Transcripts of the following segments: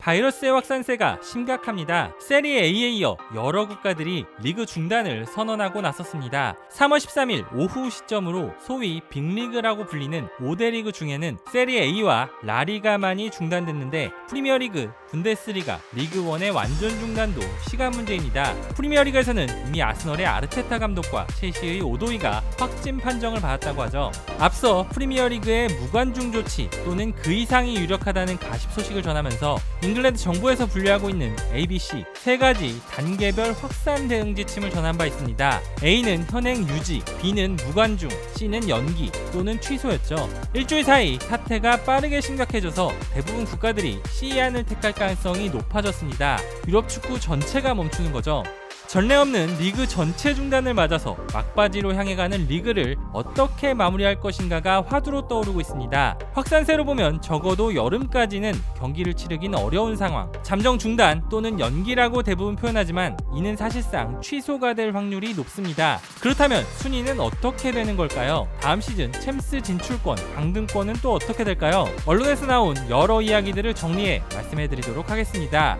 바이러스의 확산세가 심각합니다. 세리에 A에 이어 여러 국가들이 리그 중단을 선언하고 나섰습니다. 3월 13일 오후 시점으로 소위 빅리그라고 불리는 5대 리그 중에는 세리에 A와 라리가만이 중단됐는데 프리미어리그, 분데스리가, 리그1의 완전 중단도 시간 문제입니다. 프리미어리그에서는 이미 아스널의 아르테타 감독과 첼시의 오도이가 확진 판정을 받았다고 하죠. 앞서 프리미어리그의 무관중 조치 또는 그 이상이 유력하다는 가십 소식을 전하면서 잉글랜드 정부에서 분류하고 있는 ABC 세 가지 단계별 확산 대응 지침을 전한 바 있습니다. A는 현행 유지, B는 무관중, C는 연기 또는 취소였죠. 일주일 사이 사태가 빠르게 심각해져서 대부분 국가들이 C안을 택할 가능성이 높아졌습니다. 유럽 축구 전체가 멈추는 거죠. 전례 없는 리그 전체 중단을 맞아서 막바지로 향해 가는 리그를 어떻게 마무리할 것인가가 화두로 떠오르고 있습니다. 확산세로 보면 적어도 여름까지는 경기를 치르긴 어려운 상황. 잠정 중단 또는 연기라고 대부분 표현하지만 이는 사실상 취소가 될 확률이 높습니다. 그렇다면 순위는 어떻게 되는 걸까요? 다음 시즌 챔스 진출권, 강등권은 또 어떻게 될까요? 언론에서 나온 여러 이야기들을 정리해 말씀해 드리도록 하겠습니다.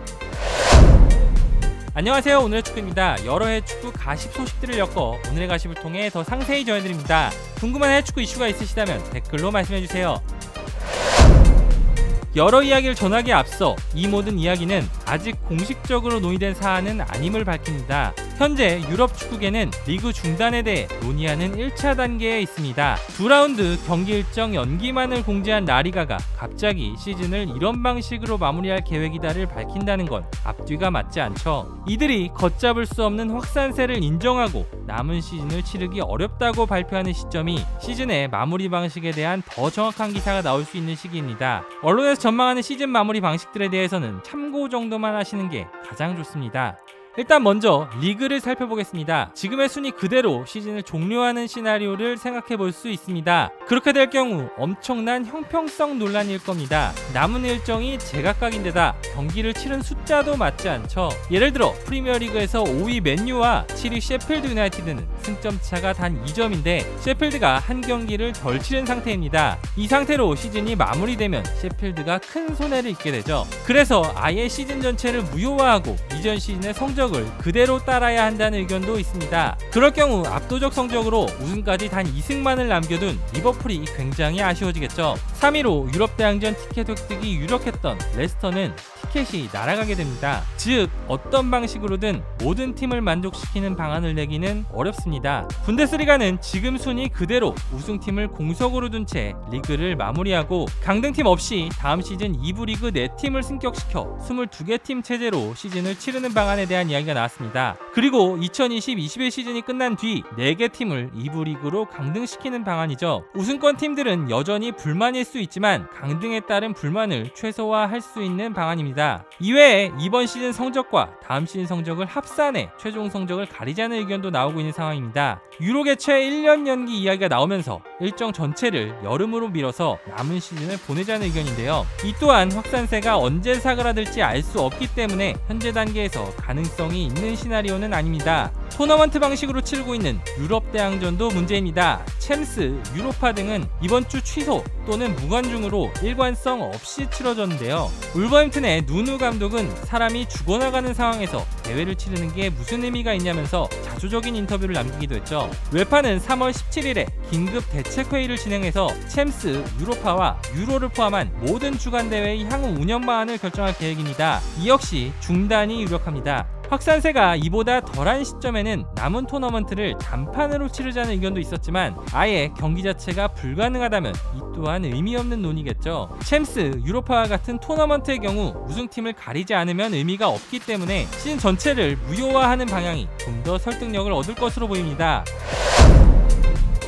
안녕하세요. 오늘의 축구입니다. 여러 해 축구 가십 소식들을 엮어 오늘의 가십을 통해 더 상세히 전해드립니다. 궁금한 해외 축구 이슈가 있으시다면 댓글로 말씀해주세요. 여러 이야기를 전하기에 앞서 이 모든 이야기는 아직 공식적으로 논의된 사안은 아님을 밝힙니다. 현재 유럽 축구계는 리그 중단에 대해 논의하는 1차 단계에 있습니다. 두 라운드 경기 일정 연기만을 공지한 라리가가 갑자기 시즌을 이런 방식으로 마무리할 계획이다를 밝힌다는 건 앞뒤가 맞지 않죠. 이들이 걷잡을 수 없는 확산세를 인정하고 남은 시즌을 치르기 어렵다고 발표하는 시점이 시즌의 마무리 방식에 대한 더 정확한 기사가 나올 수 있는 시기입니다. 언론에서 전망하는 시즌 마무리 방식들에 대해서는 참고 정도만 하시는 게 가장 좋습니다. 일단 먼저 리그를 살펴보겠습니다. 지금의 순위 그대로 시즌을 종료하는 시나리오를 생각해 볼 수 있습니다. 그렇게 될 경우 엄청난 형평성 논란일 겁니다. 남은 일정이 제각각인데다 경기를 치른 숫자도 맞지 않죠. 예를 들어 프리미어리그에서 5위 맨유와 7위 셰필드 유나이티드는 승점 차가 단 2점인데 셰필드가 한 경기를 덜 치른 상태입니다. 이 상태로 시즌이 마무리되면 셰필드가 큰 손해를 입게 되죠. 그래서 아예 시즌 전체를 무효화하고 이전 시즌의 성적을 그대로 따라야 한다는 의견도 있습니다. 그럴 경우 압도적 성적으로 우승까지 단 2승만을 남겨둔 리버풀이 굉장히 아쉬워지겠죠. 3위로 유럽 대항전 티켓 획득이 유력했던 레스터는 티켓이 날아가게 됩니다. 즉 어떤 방식으로든 모든 팀을 만족시키는 방안을 내기는 어렵습니다. 분데스리가는 지금 순위 그대로 우승팀을 공석으로 둔 채 리그를 마무리하고 강등팀 없이 다음 시즌 2부 리그 4팀을 승격시켜 22개 팀 체제로 시즌을 치르는 방안에 대한 이야기가 나왔습니다. 그리고 2020-21 시즌이 끝난 뒤 4개 팀을 2부 리그로 강등시키는 방안이죠. 우승권 팀들은 여전히 불만일 수 있지만 강등에 따른 불만을 최소화할 수 있는 방안입니다. 이외에 이번 시즌 성적과 다음 시즌 성적을 합산해 최종 성적을 가리자는 의견도 나오고 있는 상황입니다. 유로 개최 1년 연기 이야기가 나오면서 일정 전체를 여름으로 미뤄서 남은 시즌을 보내자는 의견인데요. 이 또한 확산세가 언제 사그라들지 알 수 없기 때문에 현재 단계에서 가능성이 있는 시나리오는 아닙니다. 토너먼트 방식으로 치르고 있는 유럽 대항전도 문제입니다. 챔스, 유로파 등은 이번 주 취소 또는 무관중으로 일관성 없이 치러졌는데요. 울버햄튼의 누누 감독은 사람이 죽어나가는 상황에서 대회를 치르는 게 무슨 의미가 있냐면서 자조적인 인터뷰를 남기기도 했죠. 웨파는 3월 17일에 긴급 대책 회의를 진행해서 챔스, 유로파와 유로를 포함한 모든 주간 대회의 향후 운영 방안을 결정할 계획입니다. 이 역시 중단이 유력합니다. 확산세가 이보다 덜한 시점에는 남은 토너먼트를 단판으로 치르자는 의견도 있었지만 아예 경기 자체가 불가능하다면 이 또한 의미 없는 논의겠죠. 챔스, 유로파와 같은 토너먼트의 경우 우승팀을 가리지 않으면 의미가 없기 때문에 시즌 전체를 무효화하는 방향이 좀 더 설득력을 얻을 것으로 보입니다.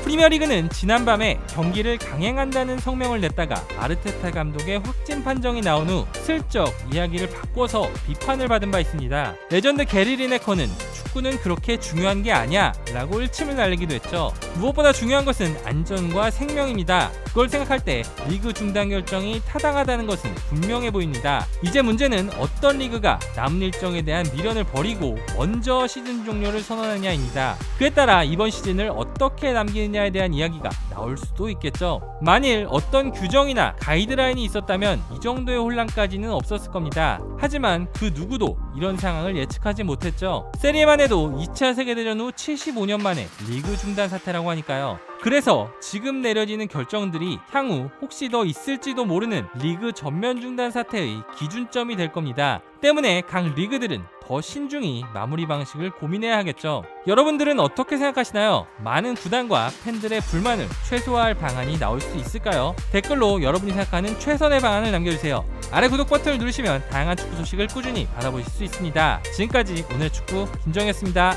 프리미어리그는 지난밤에 경기를 강행한다는 성명을 냈다가 아르테타 감독의 확진 판정이 나온 후 슬쩍 이야기를 바꿔서 비판을 받은 바 있습니다. 레전드 게리 리네커는 축구는 그렇게 중요한 게 아니야 라고 일침을 날리기도 했죠. 무엇보다 중요한 것은 안전과 생명입니다. 그걸 생각할 때 리그 중단 결정이 타당하다는 것은 분명해 보입니다. 이제 문제는 어떤 리그가 남은 일정에 대한 미련을 버리고 먼저 시즌 종료를 선언하냐입니다. 그에 따라 이번 시즌을 어떻게 남기느냐에 대한 이야기가 나올 수도 있겠죠. 만일 어떤 규정이나 가이드라인이 있었다면 이 정도의 혼란까지는 없었을 겁니다. 하지만 그 누구도 이런 상황을 예측하지 못했죠. 세리에만 해도 2차 세계대전 후 75년 만에 리그 중단 사태라고 하니까요. 그래서 지금 내려지는 결정들이 향후 혹시 더 있을지도 모르는 리그 전면 중단 사태의 기준점이 될 겁니다. 때문에 각 리그들은 더 신중히 마무리 방식을 고민해야 하겠죠. 여러분들은 어떻게 생각하시나요? 많은 구단과 팬들의 불만을 최소화할 방안이 나올 수 있을까요? 댓글로 여러분이 생각하는 최선의 방안을 남겨주세요. 아래 구독 버튼을 누르시면 다양한 축구 소식을 꾸준히 받아보실 수 있습니다. 지금까지 오늘 축구 김정이었습니다.